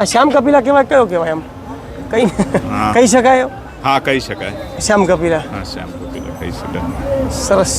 આ શ્યામ કપિલા કહેવાય કયો કહેવાય એમ કઈ કહી શકાય? હા કહી શકાય. શ્યામ કપિલા. હા શ્યામ કપિલા કહી શકાય. સરસ.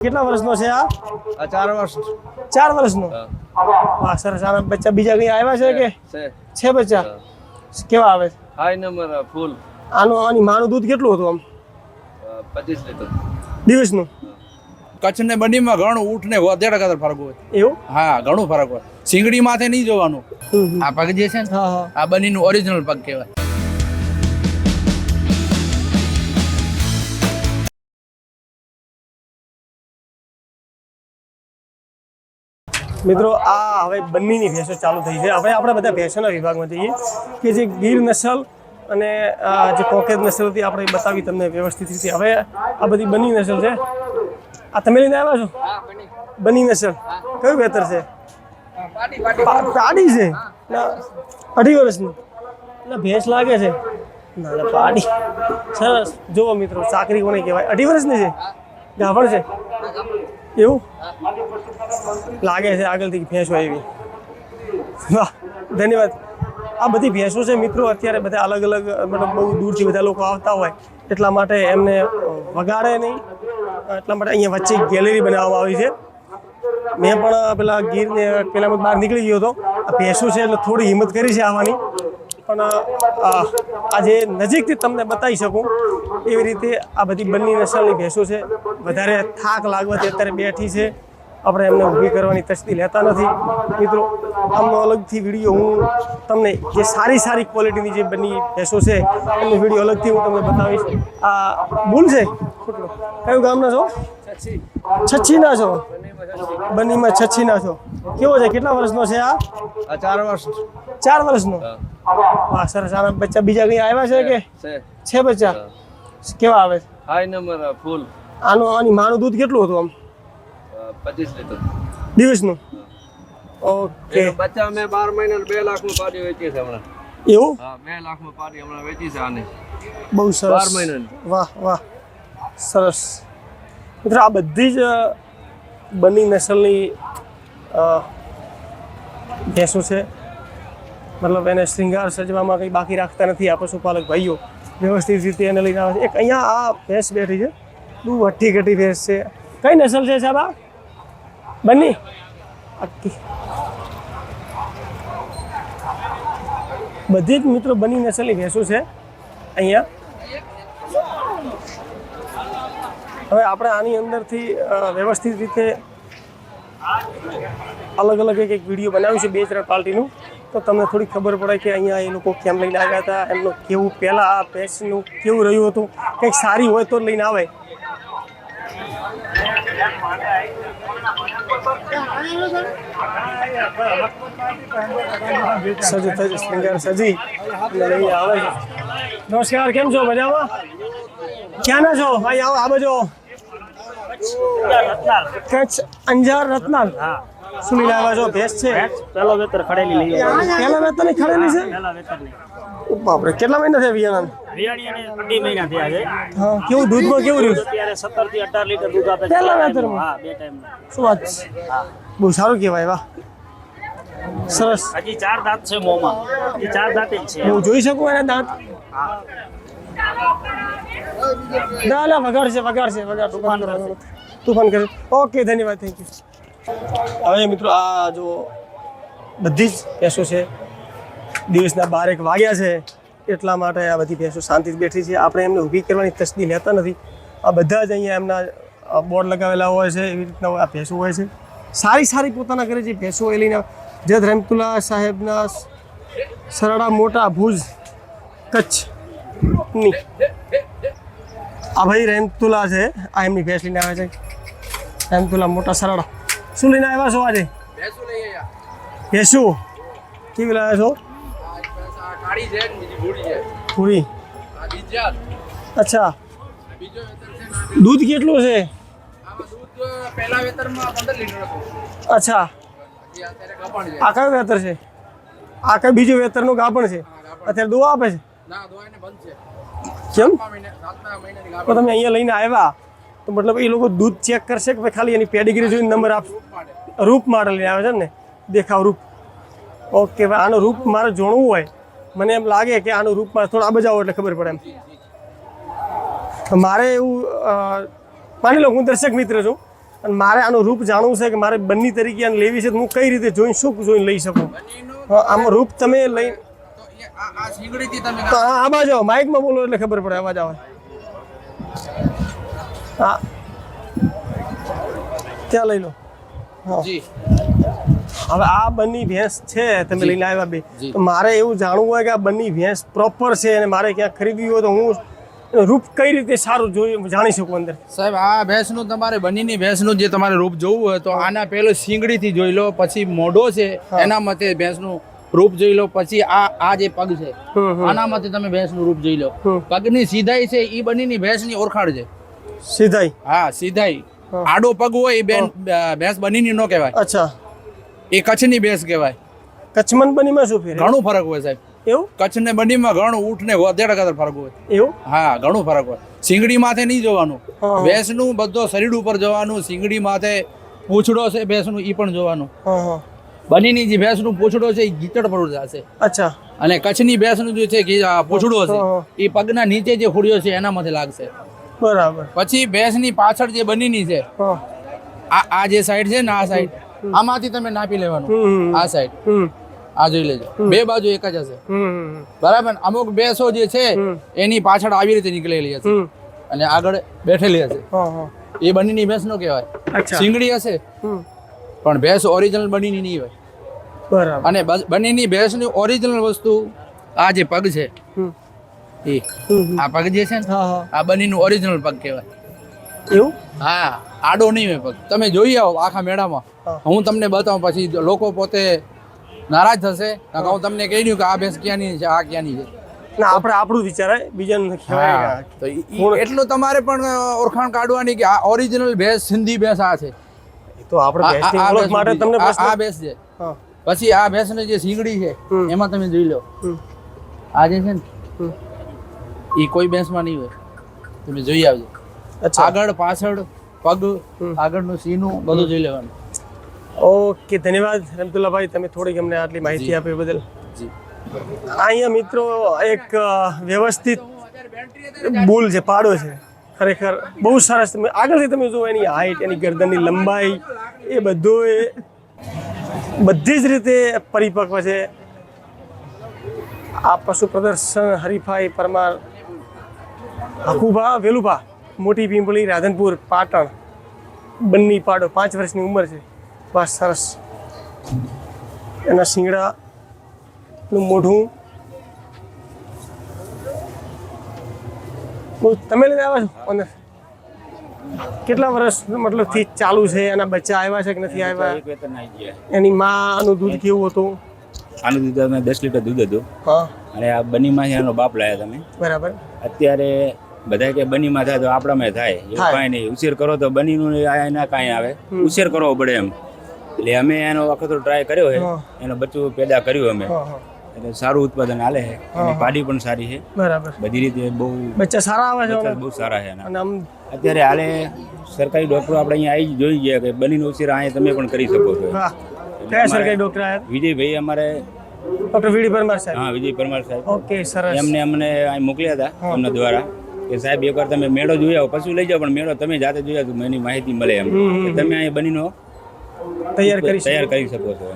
કેટલા વર્ષનો છે આ? આ ચાર વર્ષ. ચાર વર્ષનો? વાહ સરસ. આના બચ્ચા બીજા કઈ આવ્યા છે કે? છે. છે. બચ્ચા? કેવા આવે? છે હાઈ નંબર ફૂલ આનું આની માનું દૂધ કેટલું હતું આમ? પચીસ લીટર. દિવસનું? કચ્છ બનીમાં ઘણું ઊંટ ને વધેડ કદર ફરક હોય. એવું? હા ઘણું ફરક હોય. સિંગડી માથે નહીં જોવાનું. આ પગ જે છે ને આ બનીનું ઓરિજિનલ પગ કહેવાય. મિત્રો આ હવે બંનેની ભેંસો ચાલુ થઈ છે. હવે આપણે બધા ભેંસોના વિભાગમાં જઈએ કે જે ગીર નસલ અને આ જે કોકેજ નસલ હતી આપણે બતાવી તમને વ્યવસ્થિત રીતે. હવે આ બધી બની નસલ છે. આ તમે લઈને આવ્યા છો? બનીને સર કયું બહેતર છે? પાડી છે? અઢી વર્ષની. ના ભેંસ લાગે છે. ના ના પાડી. સરસ. જુઓ મિત્રો ચાકરી કોને કહેવાય? અઢી વર્ષની છે? ગાભણ છે? એવું? લાગે છે આગળથી ભેંસ હોય એવી વાહ ધન્યવાદ. આ બધી ભેંસો છે મિત્રો અત્યારે બધા અલગ અલગ મતલબ બહુ દૂરથી બધા લોકો આવતા હોય એટલા માટે એમને વગાડે નહીં. એટલા માટે અહીંયા વચ્ચે ગેલેરી બનાવવામાં આવી છે. મેં પણ પેલા ગીરને પેલા બહાર નીકળી ગયો હતો. આ ભેંસો છે એટલે થોડી હિંમત કરી છે આવવાની પણ આજે નજીકથી તમને બતાવી શકું, એવી રીતે આ બધી બંને નસલની ભેંસો છે. વધારે થાક લાગવાથી અત્યારે બેઠી છે. આપણે એમને ઊભી કરવાની તસ્દી લેતા નથી. મિત્રો, આમનો અલગથી વીડિયો હું તમને જે સારી સારી ક્વોલિટીની જે બની ભેંસો છે, એમનો વીડિયો અલગથી હું તમને બતાવીશ. આ બુલ છે? કયું ગામના છો? છચ્છીના છો? બનીમાં છચ્છીના છો. કેવો છે? કેટલા વર્ષનો છે આ? ચાર વર્ષ. ચાર વર્ષનો? વાહ સરસ. આના બચ્ચા બીજા કઈ આવ્યા છે કે? છે. બચ્ચા? કેવા આવે? છે હાઈ નંબર ફૂલ. આનું આની માનું દૂધ કેટલું હતું આમ? પચીસ લીટર. દિવસનું? ઓકે. બચ્ચા મેં બાર મહિના બે લાખનું પાડી વેચી છે હમણાં. એવું? હા બે લાખનું પાડી હમણાં વેચી છે આને. બહુ સરસ. બાર મહિનાની. વાહ વાહ. સરસ. મિત્રો, આ બધી જ બની નસલની ભેંસો છે. મતલબ એને શ્રૃંગાર સજવામાં કંઈ બાકી રાખતા નથી આ પશુપાલક ભાઈઓ. વ્યવસ્થિત રીતે એને લઈને આવે છે. એક અહીંયા આ ભેંસ બેઠી છે. બહુ હઠ્ઠી ઘટી ભેંસ છે. કઈ નસલ છે સાહેબ આ બની બધી જ મિત્રો બની નસલની ભેંસો છે અહીંયા. હવે આપણે આની અંદરથી વ્યવસ્થિત રીતે અલગ અલગ એક એક વીડિયો બનાવ્યું છે બે ત્રણ પાર્ટીનું. તો તમને થોડી ખબર પડે કે અહીંયા એ લોકો કેમ લઈને આવ્યા હતા, એમનું કેવું પહેલાં આ પેસનું કેવું રહ્યું હતું. કંઈક સારી હોય તો લઈને આવે. સજી થજી શ્રૃંગાર સજી. લઈને આવે. નમસ્કાર, કેમ છો? મજામાં? ક્યાંના છો? ભાઈ આવો, આ બાજુ કચ્છ અંજાર રતનાલ. હા સુની આવ્યા છો ભેંસ છે? પેલો વેતર ખડેલી લઈ આવ્યા વેતરની ખડેલી છે? પેલા વેતરની બાપરે કેટલા મહિના થયા વિયાણી અને અઢી મહિના થયા છે. હા કેવું દૂધમાં કેવું રહ્યું? અત્યારે સત્તરથી અઢાર લીટર દૂધ આપે બે વેતરમાં? હા બે ટાઈમ શું વાત છે? બહુ સારું કહેવાય વાહ. સરસ. હજી ચાર દાંત છે મોમાં. હજી ચાર દાંત જ છે. હું જોઈ શકું એના દાંત? ના ના વગાડ છે વગાડ છે વગાડ તુફાન તુફાન કરે. ઓકે ધન્યવાદ થેન્ક યુ હવે મિત્રો આ જો બધી જ ભેંસો છે દિવસના બારેક વાગ્યા છે એટલા માટે આ બધી ભેંસો શાંતિથી બેઠી છે. આપણે એમને ઊભી કરવાની તસ્દી લેતા નથી. આ બધા જ અહીંયા એમના બોર્ડ લગાવેલા હોય છે એવી રીતના આ ભેંસો હોય છે. સારી સારી પોતાના ઘરે જે ભેંસો એ લઈને જદ રમતુલ્લા સાહેબના સરડા મોટા ભુજ કચ્છની. આ ભાઈ રેમતુલા છે. આ એમની ભેંસ લઈને આવે છે. રેમતુલા મોટા સરળ. શું લઈને આવ્યા છો આજે? ભેંસું કેવી લાવ્યા છો? પૂરી અચ્છા. દૂધ કેટલું છે? પહેલા વેતરમાં પંદર લીટર હતું. અચ્છા. આ કયું વેતર છે? આ કઈ બીજું વેતરનું ગાભણ છે? અત્યારે દવા આપે છે. કેમ? તો તમે અહીંયા લઈને આવ્યા તો મતલબ એ લોકો દૂધ ચેક કરશે કે ખાલી એની પેડિગ્રી જોઈને નંબર આપ રૂપ મારે લઈને આવે છે ને? દેખાવ રૂપ. ઓકે ભાઈ આનું રૂપ મારે જોણવું હોય. મને એમ લાગે કે આનું રૂપ મારે થોડા બજાવો એટલે ખબર પડે એમ. મારે એવું માની લો હું દર્શક મિત્ર છું અને મારે આનું રૂપ જાણવું છે કે મારે બંને તરીકે લેવી છે તો હું કઈ રીતે જોઈને શું જોઈને લઈ શકું? આમાં રૂપ તમે લઈ તો આમાં આવો માઇકમાં બોલો એટલે ખબર પડે અવાજ આવે હા. ત્યાં લઈ લો. જી. હવે આ બંની ભેંસ છે તમે લઈને આવ્યા બે. તો મારે એવું જાણવું હોય કે આ બંની ભેંસ પ્રોપર છે અને મારે ક્યાંક ખરીદવી હોય તો હું રૂપ કઈ રીતે સારું જોઈ જાણી શકું અંદર? સાહેબ આ ભેંસનું તમારે બનીની ભેંસનું જે તમારે રૂપ જોવું હોય તો આના પહેલો શીંગડીથી જોઈ લો પછી મોઢો છે એના મતે ભેંસનું રૂપ જોઈ લો પછી આ આ જે પગ છે હમ, હમ. આના મતે તમે ભેંસનું રૂપ જોઈ લો. પગની સીધાઈ છે એ બનીની ભેંસની ઓળખાણ છે સીધાઈ? હા સીધાઈ. આડો પગ હોય એ બેન ભેંસ બનીની નો કહેવાય. અચ્છા. એ કચ્છની ભેંસ કહેવાય. કચ્છમન બનીમાં શું ફેર? ઘણું ફરક હોય સાહેબ. એવું? કચ્છ ને બંડીમાં ઘણું ઊંટ ને વધેડા કદર ફરક હોય. એવું? હા ઘણું ફરક હોય. સિંગડી માથે નહીં જોવાનું. ભેંસનું બધો શરીર ઉપર જોવાનું સિંગડી માથે પૂછડો છે ભેંસનું એ પણ જોવાનું. હા હા. બનીની જે ભેંસનું પૂછડો છે એ ગીચડ પર જશે અચ્છા. અને કચ્છની ભેંસનું જે છે કે આ છે એ પગના નીચે જે ખોડીઓ છે એના માથે લાગશે. બરાબર. પછી ભેંસની પાછળ જે બનીની છે આ આ જે સાઈડ છે ને આ સાઈડ આમાંથી તમે નાપી લેવાનું. આ સાઈડ આ જોઈ લેજો. બે બાજુ એક જ હશે. બરાબર? અમુક ભેંસો જે છે એની પાછળ આવી રીતે નીકળેલી હશે. અને આગળ બેઠેલી હશે. એ બનીની ભેંસ નો કહેવાય સિંગડી હશે પણ ભેંસ ઓરિજિનલ બનીની નહીં હોય. બરાબર. અને બંનેની ભેંસની ઓરિજિનલ વસ્તુ આ જે પગ છે એ આ પગ જે છે ને આ બંનેનું ઓરિજિનલ પગ કહેવાય. એવું? હા આડો નહીં પગ. તમે જોઈ આવો આખા મેળામાં. હા. તમને બતાવું પછી લોકો પોતે નારાજ થશે. હું તમને કહી દઉં કે આ ભેંસ ક્યાંની છે આ ક્યાંની છે. ના આપણે આપણું વિચારાય બીજાનું તો એટલું તમારે પણ ઓળખાણ કાઢવાની કે આ ઓરિજિનલ ભેંસ સિંધી ભેંસ આ છે. તો આપણે ભેંસની ઓળખ માટે તમને આ- ભેંસ છે. પછી આ ભેંસની જે સિંગડી છે એમાં તમે જોઈ લો. આ જે છે ને એ કોઈ ભેંસમાં નહીં હોય. તમે જોઈ આવજો. અચ્છા. આગળ પાછળ પગ આગળનું સીનું બધું જોઈ લેવાનું. ઓકે ધન્યવાદ રમતુલ્લાભાઈ તમે થોડીક અમને આટલી માહિતી આપી બદલ. જી. અહીંયા મિત્રો એક વ્યવસ્થિત બુલ છે પાડો છે. ખરેખર બહુ સરસ તમે આગળથી તમે જુઓ એની હાઈટ એની ગરદનની લંબાઈ એ બધું બધી જ રીતે પરિપક્વ છે. આ પશુ પ્રદર્શન હરીફાઈ પરમાર હકુભા વેલુભા, મોટી પીંપળી રાધનપુર, પાટણ, બંની પાડો પાંચ વર્ષની ઉંમર છે. બસ સરસ. એના શિંગડાનું મોઢું. તમે લઈને આવ્યા છો? અંદર કેટલા વર્ષ મતલબથી ચાલુ છે? એના બચ્ચા આવ્યા છે કે નથી આવ્યા? એની માનું દૂધ કેવું હતું? આનું દૂધ અમે દસ લીટર દૂધ હતું. અને આ બનીમાંથી એનો બાપ લાયા તમે. બરાબર. અત્યારે બધા કે બનીમાં થાય તો આપણામાં થાય. એવું કાંઈ નહીં. ઉછેર કરો તો બનીનું નું ના કાંઈ આવે. ઉછેર કરવો પડે એમ. એટલે અમે એનો વખત ટ્રાય કર્યો છે. હા. એનો બચ્ચું પેદા કર્યું અમે. એટલે સારું ઉત્પાદન આલે છે. એની પાડી પણ સારી છે. બરાબર. બધી રીતે બહુ બચ્ચા સારા આવે છે બહુ સારા છે અને અત્યારે હાલે સરકારી ડોક્ટરો આપણે અહીંયા આવી જોઈ ગયા કે બની ઉછેર અહીંયા તમે પણ કરી શકો છો. કયા સરકારી ડોક્ટર આવ્યા વિજયભાઈ અમારે ડોક્ટર વીડી પરમાર સાહેબ. હા વિજય પરમાર સાહેબ. ઓકે સરસ. એમને અમને અહીં મોકલ્યા હતા એમના દ્વારા કે સાહેબ એકવાર તમે મેળો જોઈ આવો પશુ લઈ જાઓ પણ મેળો તમે જાતે જોયા તો એની માહિતી મળે એમ. કે તમે અહીં બનીનો તૈયાર કરી તૈયાર કરી શકો છો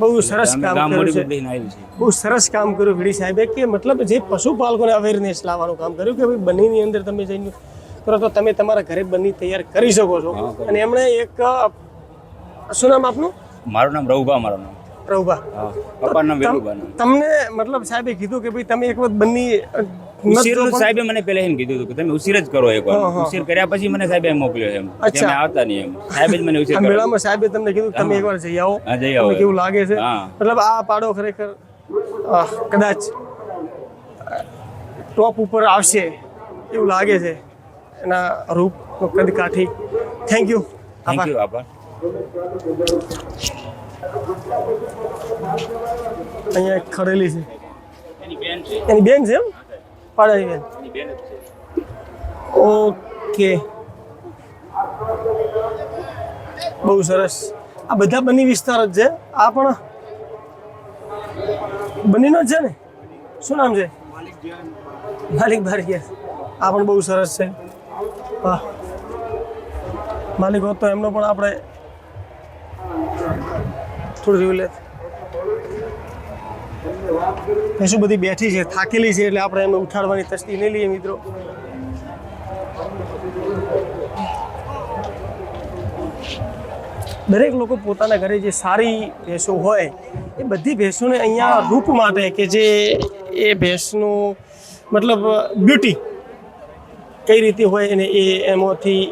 બહુ સરસ કામ કર્યું છે. બહુ સરસ કામ કર્યું વીડી સાહેબે કે મતલબ જે પશુપાલકોને અવેરનેસ લાવવાનું કામ કર્યું કે ભાઈ બનીની અંદર તમે જઈને કરો તો તમે તમારા ઘરે બની તૈયાર કરી શકો છો. અને એમણે એક શું નામ આપનું? મારું નામ રઘુભા મારું નામ. પ્રભુભા હા નામ વેલુભા તમને મતલબ સાહેબે કીધું કે ભાઈ તમે એક વખત બની સાહેબે મને પહેલા એમ કીધું કે તમે ઉશીર જ કરો એક વાર. હા. કર્યા પછી મને સાહેબે એમ મોકલ્યો એમ. અચ્છા. આવતા નહીં એમ. સાહેબે જ મને ઉશીર કર્યો મેળામાં સાહેબે તમને કીધું તમે એકવાર જઈ આવો. જઈ આવો. કેવું લાગે છે? મતલબ આ પાડો ખરેખર કદાચ ટોપ ઉપર આવશે. એવું લાગે છે. એના રૂપ કદ કાઠી થેન્ક યુ થેન્ક યુ આભાર. અહીંયા એક ખડેલી છે. એની બેન છે? એની બેન છે એમ? પાડેલી બેન. ઓકે. બહુ સરસ. આ બધા બની વિસ્તાર જ છે. આ પણ બનીનો જ છે ને? શું નામ છે? માલિક બારીયા આ પણ બહુ સરસ છે. વાહ માલિક હોત તો એમનો પણ આપણે થોડું જોઈ લે. શું બધી બેઠી છે, થાકેલી છે એટલે આપણે એમને ઉઠાડવાની તસ્તી નહીં લઈએ મિત્રો. દરેક લોકો પોતાના ઘરે જે સારી ભેંસો હોય, એ બધી ભેંસોને અહીંયા રૂપ માટે કે જે એ ભેંસનું મતલબ બ્યુટી કઈ રીતે હોય અને એ એમાંથી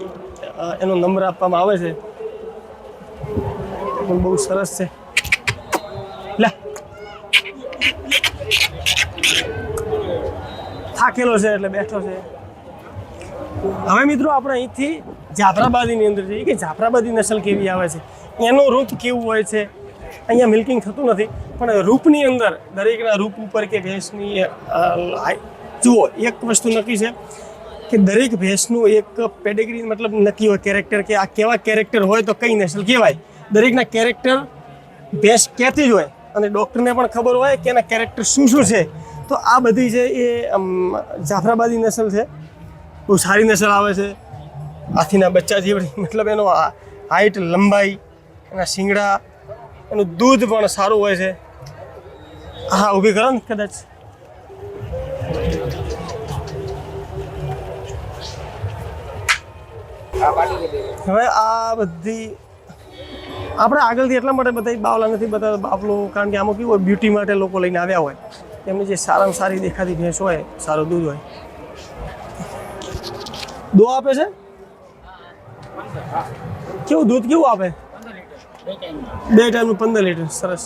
એનો નંબર આપવામાં આવે છે? બહુ સરસ છે. લે. થાકેલો છે એટલે બેઠો છે. હવે મિત્રો આપણે અહીંથી જાફરાબાદીની અંદર જઈએ કે જાફરાબાદી નસલ કેવી આવે છે? એનું રૂપ કેવું હોય છે? અહીંયા મિલ્કિંગ થતું નથી, પણ રૂપની અંદર દરેકના રૂપ ઉપર કે ભેંસની જુઓ, એક વસ્તુ નક્કી છે. કે દરેક ભેંસનું એક પેડેગ્રી મતલબ નક્કી હોય કેરેક્ટર કે આ કેવા કેરેક્ટર હોય તો કઈ નસલ કહેવાય. દરેકના કેરેક્ટર ભેંસ કહેતી જ હોય અને ડૉક્ટરને પણ ખબર હોય કે એના કેરેક્ટર શું શું છે. તો આ બધી છે એ જાફરાબાદી નસલ છે, બહુ સારી નસલ આવે છે. હાથીના બચ્ચા જેવડી મતલબ એનો હાઈટ લંબાઈ, એના શિંગડા, એનું દૂધ પણ સારું હોય છે. હા, ઊભી કરો ને, કદાચ. હવે આ બધી આપણે આગળથી એટલા માટે બધા બાવલા નથી, બધા બાપલો કારણ કે આમાં કેવું હોય બ્યુટી માટે લોકો લઈને આવ્યા હોય. એમની જે સારામાં સારી દેખાતી ભેંસ હોય, સારું દૂધ હોય. દો આપે છે? કેવું દૂધ કેવું આપે? બે ટાઈમનું પંદર લીટર, સરસ.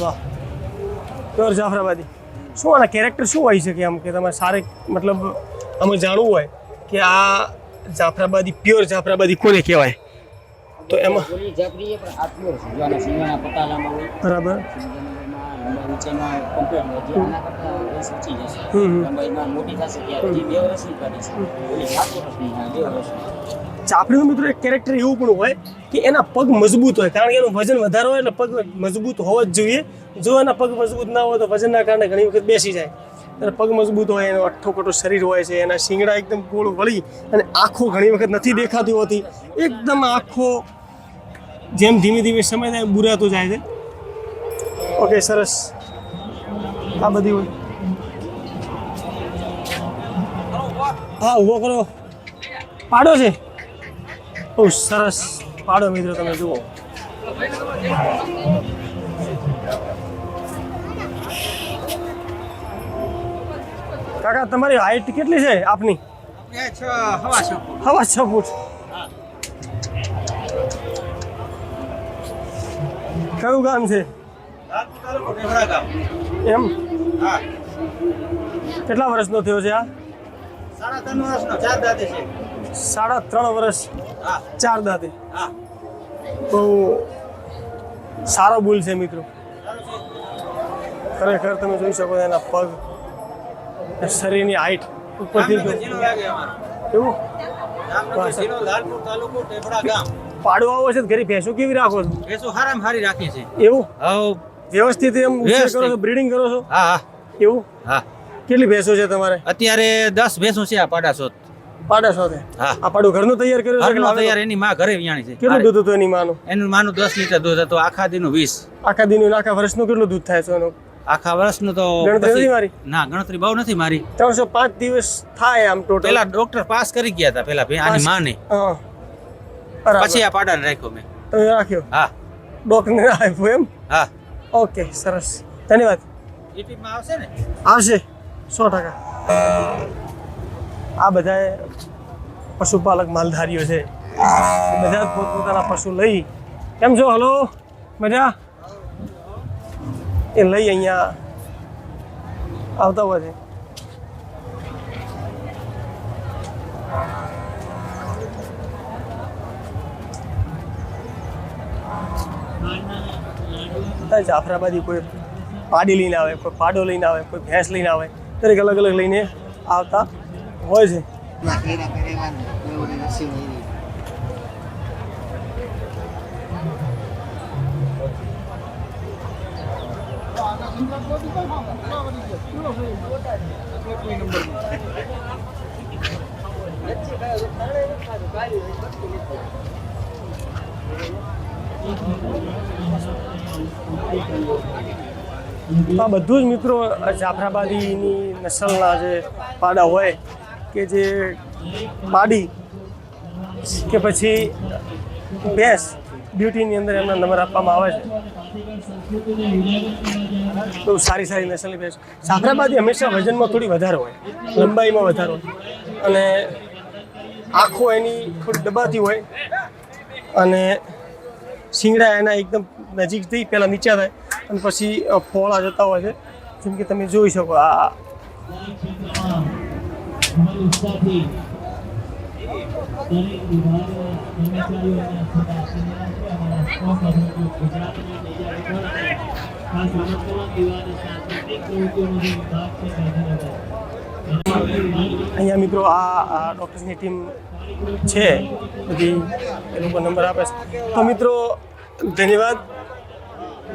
વાહ. પ્યોર જાફરાબાદી. શું આના કેરેક્ટર શું હોય શકે આમ કે તમારે સારે મતલબ અમે જાણવું હોય કે આ જાફરાબાદી પ્યોર જાફરાબાદી કોને કહેવાય? તો એમાં બરાબર. મોટી થશે ચાપડીનું મિત્રો એક કેરેક્ટર એવું પણ હોય કે એના પગ મજબૂત હોય. કારણ કે એનું વજન વધારે હોય એટલે પગ મજબૂત હોવો જ જોઈએ. જો એના પગ મજબૂત ના હોય તો વજનના કારણે ઘણી વખત બેસી જાય. એટલે પગ મજબૂત હોય, એનું અઠ્ઠો શરીર હોય છે, એના શિંગડા એકદમ ગોળ વળી અને આંખો ઘણી વખત નથી દેખાતી હોતી. એકદમ આંખો જેમ ધીમે ધીમે સમય થાય બુરાતો જાય છે. ઓકે સરસ. આ બધી હોય. હા ઊભો કરો. પાડો છે. બહુ સરસ પાડો મિત્રો તમે જુઓ. કાકા તમારી હાઈટ કેટલી છે આપની? હવા છ ફૂટ. કયું ગામ છે? એમ? કેટલા વર્ષનો થયો છે આ? સાડા ત્રણ વર્ષ ચાર દાંતે. બહુ સારો બુલ છે મિત્રો. ખરેખર તમે જોઈ શકો એના પગ શરીરની હાઈટ ઉપરથી એવું? પાડો આવો છે તો ઘરે ભેંસો કેવી રાખો છો? ભેંસો હારામ હારી રાખીએ છે એવું? હા વ્યવસ્થિત એમ કરો છો બ્રીડિંગ કરો છો? હા હા. એવું? હા. કેટલી ભેંસો છે તમારે? અત્યારે દસ ભેંસો છે આ પાડા હા. આ પાડું ઘરનું તૈયાર કર્યું છે તૈયાર એની માં ઘરે વિયાણી છે. કેટલું દૂધ હતું એની માનું? એનું માનું દસ લીટર દૂધ હતું આખા દીનું વીસ. આખા દિનનું આખા વર્ષનું કેટલું દૂધ થાય છે એનું? આખા વર્ષનું તો? ના ગણતરી બહુ નથી મારી. ત્રણસો પાંચ દિવસ થાય આમ ટોટલ પેલા ડોક્ટર પાસ કરી ગયા હતા પેલા આની માને. પછી આ પાડાને રાખ્યો મેં. તમે રાખ્યો? હા. ડોક્ટરને આપ્યું એમ? હા. ઓકે સરસ. ધન્યવાદ. યુટ્યુબમાં આવશે ને? આવશે. સો ટકા. આ બધા પશુપાલક માલધારીઓ છે. બધા પોતપોતાના પશુ લઈ કેમ છો? હલો મજા? એ લઈ અહીંયા આવતા હોય છે. જાફરાબાદી કોઈ પાડી લઈને આવે, કોઈ પાડો લઈને આવે, કોઈ ભેંસ લઈને આવે, દરેક અલગ અલગ લઈને આવતા હોય છે. આ બધું જ મિત્રો જાફરાબાદીની નસલના જે પાડા હોય કે જે માડી કે પછી ભેંસ બ્યુટીની અંદર એમના નંબર આપવામાં આવે છે. બહુ સારી સારી નસલની ભેંસ. જાફરાબાદી હંમેશા વજનમાં થોડી વધારે હોય, લંબાઈમાં વધારે હોય. અને આંખો એની થોડી દબાતી હોય અને શિંગડા એના એકદમ નજીકથી પહેલાં નીચા થાય અને પછી ફોળા જતા હોય છે. જેમ કે તમે જોઈ શકો આ અહીંયા મિત્રો આ ડૉક્ટર્સની ટીમ છે. બધી એ લોકો નંબર આપે છે. તો મિત્રો, ધન્યવાદ.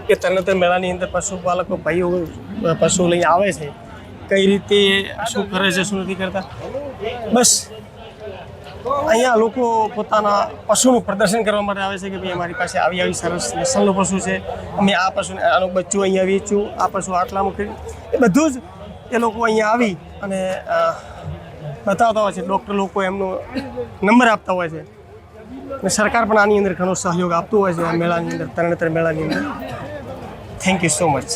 કે તરણેતર મેળાની અંદર પશુપાલકો, ભાઈઓ, પશુ લઈ આવે છે. કઈ રીતે, શું કરે છે, શું નથી કરતા? બસ. અહીંયા લોકો પોતાના પશુનું પ્રદર્શન કરવા માટે આવે છે કે ભાઈ અમારી પાસે આવી આવી સરસ નસલનું પશુ છે. અમે આ પશુને, આનું બચ્ચું અહીંયા વેચ્યું, આ પશુ આટલામાં કર્યું એ બધું જ એ લોકો અહીંયા આવી અને બતાવતા હોય છે. ડૉક્ટર લોકો એમનો નંબર આપતા હોય છે. અને સરકાર પણ આની અંદર ઘણો સહયોગ આપતું હોય છે આ મેળાની અંદર તરણેતર મેળાની અંદર. Thank you so much